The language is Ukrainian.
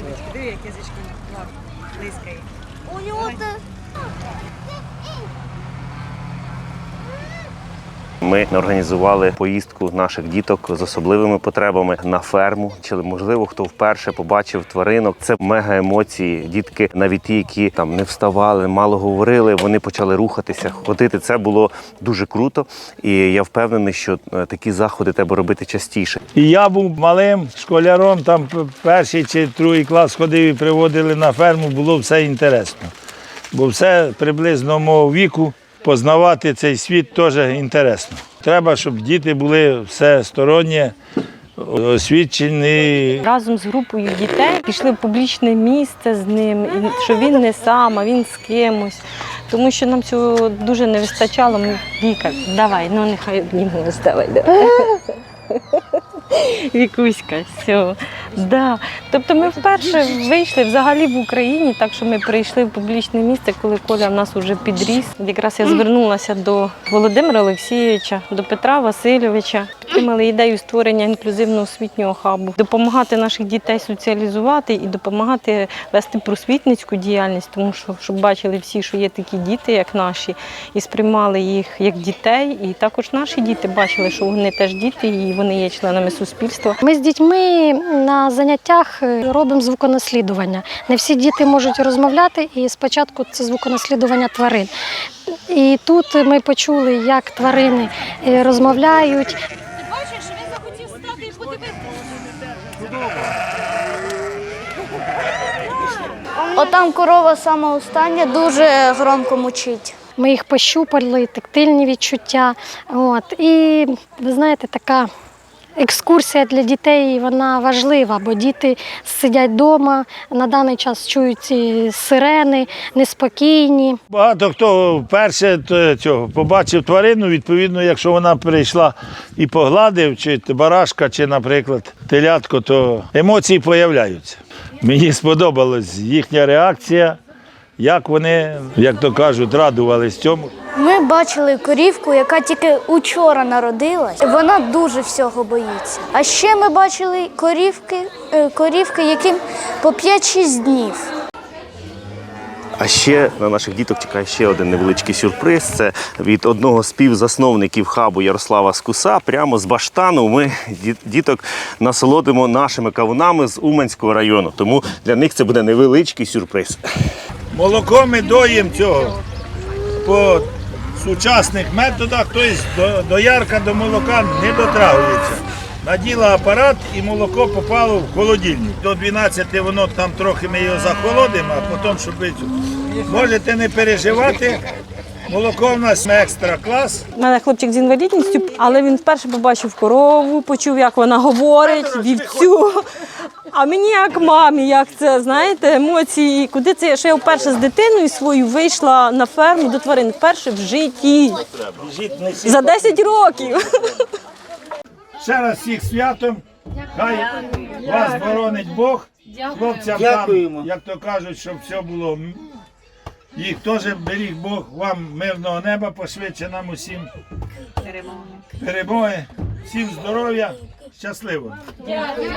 Синочки, диви, як язички близький. У нього те. Ми організували поїздку наших діток з особливими потребами на ферму. Чи можливо хто вперше побачив тваринок? Це мега емоції. Дітки, навіть ті, які там не вставали, мало говорили, вони почали рухатися, ходити. Це було дуже круто. І я впевнений, що е, такі заходи треба робити частіше. І я був малим школяром, там перший чи другий клас ходив і приводили на ферму, було все інтересно. Бо все приблизно мого віку, познавати цей світ теж інтересно. Треба, щоб діти були всестороннє освічені. Разом з групою дітей пішли в публічне місце з ним, що він не сам, а він з кимось. Тому що нам цього дуже не вистачало. Ми Віка, давай, ну нехай обнімемось, давай, давай. Вікуська, все. Да. Тобто ми вперше вийшли взагалі в Україні, так що ми прийшли в публічне місце, коли Коля в нас вже підріс. Якраз я звернулася до Володимира Олексійовича, до Петра Васильовича. Підтримали ідею створення інклюзивного освітнього хабу, допомагати наших дітей соціалізувати і допомагати вести просвітницьку діяльність, тому що щоб бачили всі, що є такі діти, як наші, і сприймали їх як дітей. І також наші діти бачили, що вони теж діти, і вони є членами суспільства. Ми з дітьми на заняттях е, робимо звуконаслідування. Не всі діти можуть розмовляти, і спочатку це звуконаслідування тварин. І тут ми почули, як тварини е, розмовляють. Отам корова сама остання дуже громко мучить. Ми їх пощупали, тактильні відчуття. От. І ви знаєте, така екскурсія для дітей вона важлива, бо діти сидять вдома, на даний час чують ці сирени, неспокійні. Багато хто вперше цього побачив тварину, відповідно, якщо вона прийшла і погладив, чи барашка, чи, наприклад, телятко, то емоції появляються. Мені сподобалась їхня реакція, як вони, як то кажуть, радувались цьому. Ми бачили корівку, яка тільки учора народилась. Вона дуже всього боїться. А ще ми бачили корівки, е, корівки, яким по 5-6 днів. А ще на наших діток чекає ще один невеличкий сюрприз. Це від одного з співзасновників хабу Ярослава Скуса. Прямо з баштану ми діток насолодимо нашими кавунами з Уманського району. Тому для них це буде невеличкий сюрприз. Молоко ми доїмо цього по сучасних методах, тобто до, до молока не дотрагується. Наділа апарат і молоко попало в холодильник. До 12 воно там трохи ми його захолодимо, а потім, щоб можете не переживати. Молоко в нас екстра клас. У мене хлопчик з інвалідністю, але він вперше побачив корову, почув, як вона говорить, вівцю. А мені як мамі, як це, знаєте, емоції. Куди це? я? Що я вперше з дитиною свою вийшла на ферму до тварин. Вперше в житті. За 10 років. Ще раз всіх святом. Хай вас боронить Бог. Хлопцям там, як то кажуть, щоб все було. Їх теж беріг Бог вам мирного неба, пошвидше нам усім перемоги, всім здоров'я, щасливо. Дякую.